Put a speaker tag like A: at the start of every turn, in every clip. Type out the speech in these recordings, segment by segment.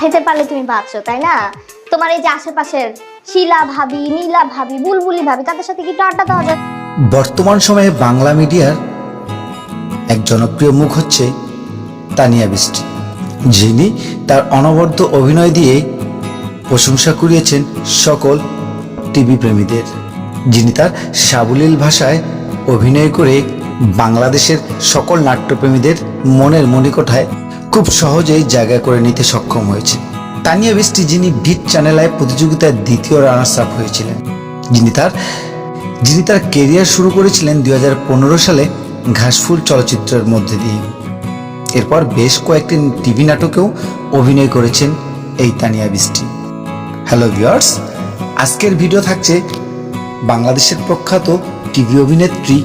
A: পাঠাইতে পারলে তুমি বাঁচো তাই না? তোমার এই যে আশেপাশের শিলা ভাবি, নীলা ভাবি, বুলবুলি ভাবি, তাদের সাথে কি আড্ডা দেওয়া যায়?
B: বর্তমান সময়ে বাংলা মিডিয়ার এক জনপ্রিয় মুখ হচ্ছে তানিয়া বৃষ্টি যিনি তার অনবদ্য অভিনয় দিয়ে প্রশংসা কুড়িয়েছেন সকল টিভি প্রেমীদের। যিনি তার সাবলীল ভাষায় অভিনয় করে বাংলাদেশের সকল নাট্যপ্রেমীদের মনের মণিকোঠায় খুব সহজেই জায়গা করে নিতে সক্ষম হয়েছে। তানিয়া বৃষ্টি যিনি ভিট চ্যানেলায় প্রতিযোগিতায় দ্বিতীয় রানার্স আপ হয়েছিলেন। যিনি তার যিনি তার কেরিয়ার শুরু করেছিলেন দু হাজার পনেরো সালে ঘাসফুল চলচ্চিত্রের মধ্যে দিয়ে এরপর বেশ কয়েকটি টিভি নাটকেও অভিনয় করেছেন এই তানিয়া বৃষ্টি হ্যালো ভিউয়ার্স, আজকের ভিডিও থাকছে বাংলাদেশের প্রখ্যাত টিভি অভিনেত্রী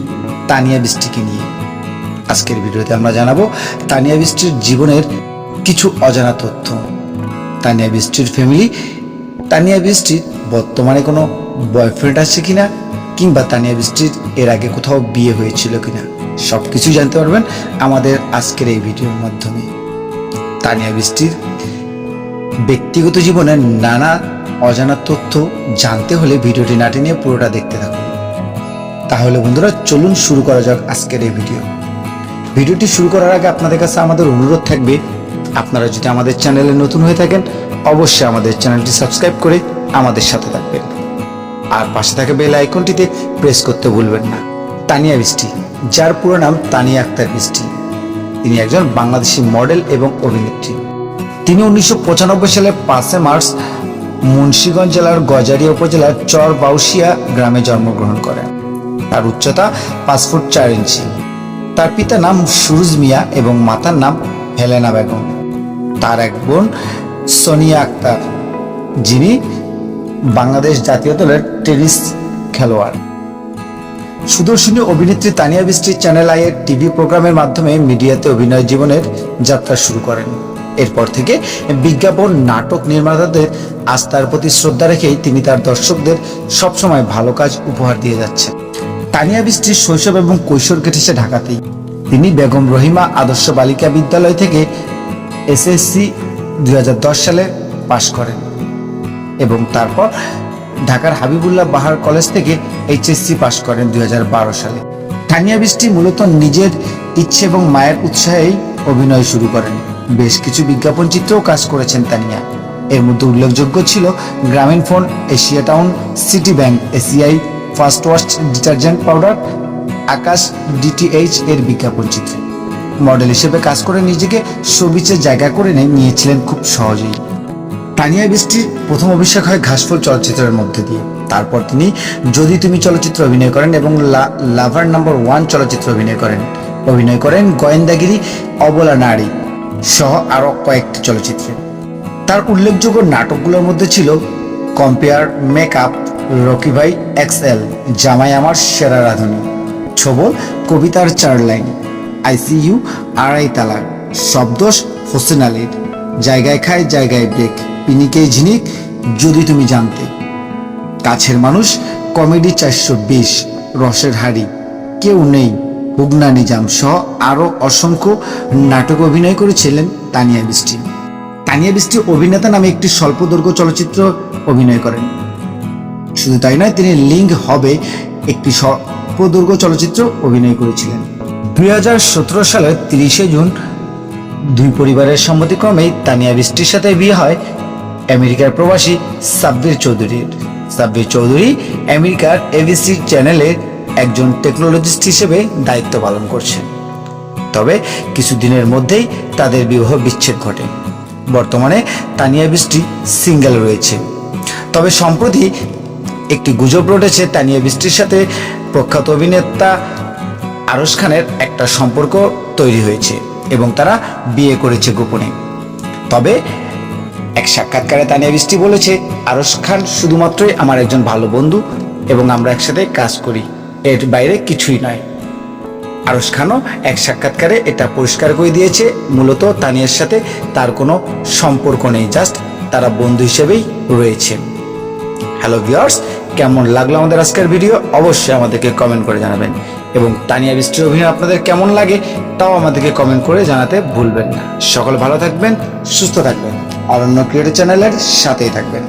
B: তানিয়া বৃষ্টিকে নিয়ে। আজকের ভিডিওতে আমরা জানাব তানিয়া বৃষ্টির জীবনের কিছু অজানা তথ্য। তানিয়া বৃষ্টির ফ্যামিলি তানিয়া বৃষ্টির বর্তমানে কোনো বয়ফ্রেন্ড আছে কিনা, কিংবা তানিয়া বৃষ্টির এর আগে কোথাও বিয়ে হয়েছিল কিনা সব কিছু জানতে পারবেন আমাদের আজকের এই ভিডিওর মাধ্যমে। তানিয়া বৃষ্টির ব্যক্তিগত জীবনের নানা অজানা তথ্য জানতে হলে ভিডিওটি নাটি নিয়ে পুরোটা দেখতে থাকুন। তাহলে বন্ধুরা, চলুন শুরু করা যাক আজকের এই ভিডিও ভিডিওটি শুরু করার আগে আপনাদের কাছে আমাদের অনুরোধ থাকবে, আপনারা যদি আমাদের চ্যানেলে নতুন হয়ে থাকেন, অবশ্যই আমাদের চ্যানেলটি সাবস্ক্রাইব করে আমাদের সাথে থাকবেন। আর পাশে থাকা বেল আইকনটিতে প্রেস করতে ভুলবেন না। তানিয়া বৃষ্টি যার পুরো নাম তানিয়া আক্তার বৃষ্টি তিনি একজন বাংলাদেশি মডেল এবং অভিনেত্রী। তিনি উনিশশো সালের পাঁচে মার্চ মুন্সীগঞ্জ জেলার গজারিয়া উপজেলার চর বাউসিয়া গ্রামে জন্মগ্রহণ করেন। তার উচ্চতা পাঁচ ফুট চার ইঞ্চি। তার পিতার নাম সুরুজ মিয়া এবং মাতার নাম হেলেনা বেগম। তার এক বোন সোনিয়া আক্তার, যিনি বাংলাদেশ জাতীয় দলের টেনিস খেলোয়াড়। সুদর্শনী অভিনেত্রী তানিয়া বৃষ্টির চ্যানেল আইয়ের টিভি প্রোগ্রামের মাধ্যমে মিডিয়াতে অভিনয় জীবনের যাত্রা শুরু করেন। এরপর থেকে বিজ্ঞাপন, নাটক নির্মাতাদের আস্থার প্রতি শ্রদ্ধা রেখেই তিনি তার দর্শকদের সবসময় ভালো কাজ উপহার দিয়ে যাচ্ছেন। তানিয়া বৃষ্টির শৈশব এবং কৈশোর কেটেছে ঢাকাতেই। তিনি বেগম রহিমা আদর্শ বালিকা বিদ্যালয় থেকে এসএসসি দুই হাজার দশ সালে পাশ করেন এবং তারপর ঢাকার হাবিবুল্লাহ বাহার কলেজ থেকে এইচএসসি পাশ করেন দুই হাজার বারো সালে। তানিয়া বৃষ্টি মূলত নিজের ইচ্ছে এবং মায়ের উৎসাহেই অভিনয় শুরু করেন। বেশ কিছু বিজ্ঞাপন চিত্রেও কাজ করেছেন তানিয়া। এর মধ্যে উল্লেখযোগ্য ছিল Grameen phone, Asia Town, City Bank, ACI First Wash detergent powder, Akash DTH এর বিজ্ঞাপন চিত্রে। মডেল হিসেবে কাজ করে নিজেকে সবিচে জায়গা করে নিয়ে- নিয়েছিলেন খুব সহজেই। তানিয়া বৃষ্টির প্রথম অভিষেক হয় ঘাসফুল চলচ্চিত্রের মধ্যে দিয়ে। তারপর তিনি যদি তুমি চলচ্চিত্র অভিনয় করেন এবং লাভার নাম্বার ওয়ান চলচ্চিত্র অভিনয় করেন। অভিনয় করেন গোয়েন্দাগিরি, অবলা নারী সহ আরও কয়েকটি চলচ্চিত্রে। তার উল্লেখযোগ্য নাটকগুলোর মধ্যে ছিল কম্পেয়ার, মেকআপ রকি ভাই এক্সএল, জামাই আমার সেরা রাধুনী। ছবল, কবিতার চার লাইন। আইসিইউ, আড়াই তালাক শব্দোষ হোসেন আলীর। জায়গায় খায়, জায়গায় ব্রেক পিনিকে ঝিনিক, যদি তুমি জানতে। কাছের মানুষ, কমেডি চারশো বিশ, রসের হাড়ি। কেউ নেই হুগনা নিজাম সহ আরও অসংখ্য নাটক অভিনয় করেছিলেন তানিয়া বৃষ্টি। তানিয়া বৃষ্টি অভিনেতা নামে একটি স্বল্পদৈর্ঘ্য চলচ্চিত্র অভিনয় করেন। শুধু তাই নয়, তিনি লিঙ্ক হবে একটি স্বল্পদৈর্ঘ্য চলচ্চিত্র অভিনয় করেছিলেন। দুই হাজার সতেরো সালের তিরিশে জুন, দুই পরিবারের সম্মতিক্রমেই তানিয়া বৃষ্টির সাথে বিয়ে হয় আমেরিকার প্রবাসী সাব্বির চৌধুরীর। সাব্বির চৌধুরী আমেরিকার এবিসি চ্যানেলের একজন টেকনোলজিস্ট হিসেবে দায়িত্ব পালন করছেন। তবে কিছুদিনের মধ্যেই তাদের বিবাহ বিচ্ছেদ ঘটে। বর্তমানে তানিয়া বৃষ্টি সিঙ্গেল রয়েছে। তবে সম্প্রতি একটি গুজব রটেছে তানিয়া বৃষ্টির সাথে প্রখ্যাত অভিনেতা আরশ খানের একটা সম্পর্ক তৈরি হয়েছে এবং তারা বিয়ে করেছে গোপনে। তবে এক সাক্ষাৎকারে তানিয়া বৃষ্টি বলেছে, আরশ খান শুধুমাত্রই আমার একজন ভালো বন্ধু এবং আমরা একসাথে কাজ করি। এর বাইরে কিছুই নয়। আরশ খানও এক সাক্ষাৎকারে এটা পরিষ্কার করে দিয়েছে, মূলত তানিয়ার সাথে তার কোনো সম্পর্ক নেই, জাস্ট তারা বন্ধু হিসেবেই রয়েছে। হ্যালো ভিউয়ার্স কেমন লাগল আমাদের আজকের ভিডিও অবশ্যই আমাদেরকে কমেন্ট করে জানাবেন। এবং তানিয়া বৃষ্টির অভিনয় আপনাদের কেমন লাগে, তাও আমাদেরকে কমেন্ট করে জানাতে ভুলবেন না। সকল ভালো থাকবেন, সুস্থ থাকবেন। অরণ্য ক্রিয়েটর চ্যানেলের সাথেই থাকবেন।